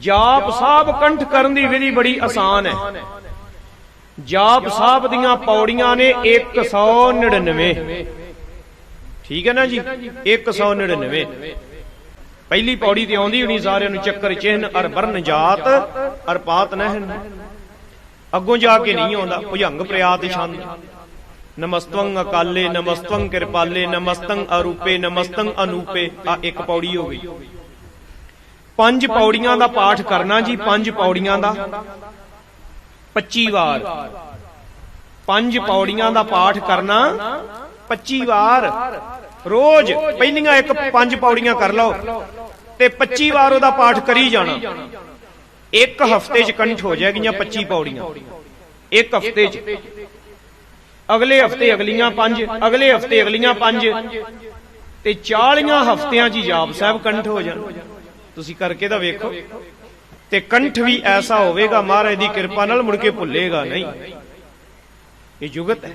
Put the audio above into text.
ਜਾਪ ਸਾਹਿਬ ਕੰਠ ਕਰਨ ਦੀ ਵਿਧੀ ਬੜੀ ਆਸਾਨ ਹੈ। ਜਾਪ ਸਾਹਿਬ ਦੀਆਂ ਪੌੜੀਆਂ ਨੇ 199 ਠੀਕ ਹੈ ਨਾ ਜੀ? 199 ਪਹਿਲੀ ਪੌੜੀ ਤੇ ਆਉਂਦੀ ਹੋਣੀ ਸਾਰਿਆਂ ਨੂੰ ਚੱਕਰ ਚਿਹਨ ਅਰ ਵਰਨ ਜਾਤ, ਅਰ ਪਾਤ ਨਹਿਨ। ਅੱਗੋਂ ਜਾ ਕੇ ਨਹੀਂ ਆਉਂਦਾ, ਭੁਜੰਗ ਪ੍ਰਿਆਤ ਛੰਦ। ਨਮਸਤਵੰ ਅਕਾਲੇ, ਨਮਸਤਵੰ ਕਿਰਪਾਲੇ, ਨਮਸਤੰ ਅਰੂਪੇ, ਨਮਸਤੰ ਅਨੂਪੇ, ਆ ਇੱਕ ਪੌੜੀ ਹੋ ਗਈ। ਪੰਜ ਪੌੜੀਆਂ ਦਾ ਪਾਠ ਕਰਨਾ ਜੀ ਪੰਜ ਪੌੜੀਆਂ ਦਾ। 25 ਵਾਰ। ਪੰਜ ਪੌੜੀਆਂ ਦਾ ਪਾਠ ਕਰਨਾ। 25 ਵਾਰ। ਰੋਜ਼ ਪਹਿਲੀਆਂ ਇੱਕ ਪੰਜ ਪੌੜੀਆਂ ਕਰ ਲਓ। ਤੇ 25 ਵਾਰ ਉਹਦਾ ਪਾਠ ਕਰੀ ਜਾਣਾ। ਇੱਕ ਹਫ਼ਤੇ 'ਚ ਕੰਠ ਹੋ ਜਾਏਗੀਆਂ 25 ਪੌੜੀਆਂ। ਇੱਕ ਹਫ਼ਤੇ 'ਚ। ਅਗਲੇ ਹਫ਼ਤੇ ਅਗਲੀਆਂ ਪੰਜ। ਅਗਲੇ ਹਫ਼ਤੇ ਅਗਲੀਆਂ ਪੰਜ। ਤੇ 40 ਹਫ਼ਤਿਆਂ 'ਚ ਜਾਪ ਸਾਹਿਬ ਕੰਠ ਹੋ ਜਾਣ। ਤੁਸੀਂ ਕਰਕੇ ਤਾਂ ਵੇਖੋ। ਤੇ ਕੰਠ ਵੀ ਐਸਾ ਹੋਵੇਗਾ ਮਹਾਰਾਜ ਦੀ ਕਿਰਪਾ ਨਾਲ ਮੁੜ ਕੇ ਭੁੱਲੇਗਾ ਨਹੀਂ। ਇਹ ਜੁਗਤ ਹੈ।